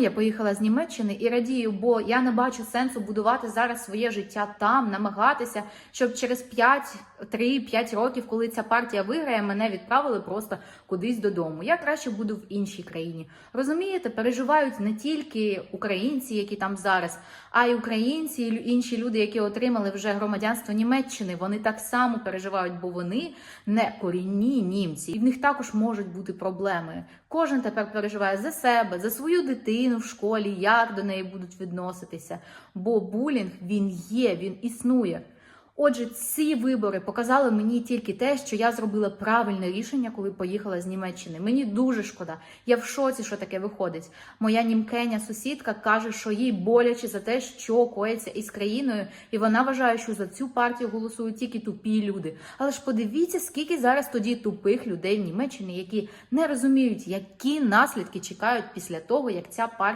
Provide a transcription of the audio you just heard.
Я поїхала з Німеччини і радію, бо я не бачу сенсу будувати зараз своє життя там, намагатися, щоб через 5, 3-5 років, коли ця партія виграє, мене відправили просто кудись додому. Я краще буду в іншій країні. Розумієте, переживають не тільки українці, які там зараз, а й українці, і інші люди, які отримали вже громадянство Німеччини. Вони так само переживають, бо вони не корінні німці, і в них також можуть бути проблеми. Кожен тепер переживає за себе, за свою дитину в школі, як до неї будуть відноситися. Бо булінг він є, він існує. Отже, ці вибори показали мені тільки те, що я зробила правильне рішення, коли поїхала з Німеччини. Мені дуже шкода. Я в шоці, що таке виходить. Моя німкеня сусідка каже, що їй боляче за те, що коїться із країною, і вона вважає, що за цю партію голосують тільки тупі люди. Але ж подивіться, скільки зараз тоді тупих людей в Німеччині, які не розуміють, які наслідки чекають після того, як ця партія.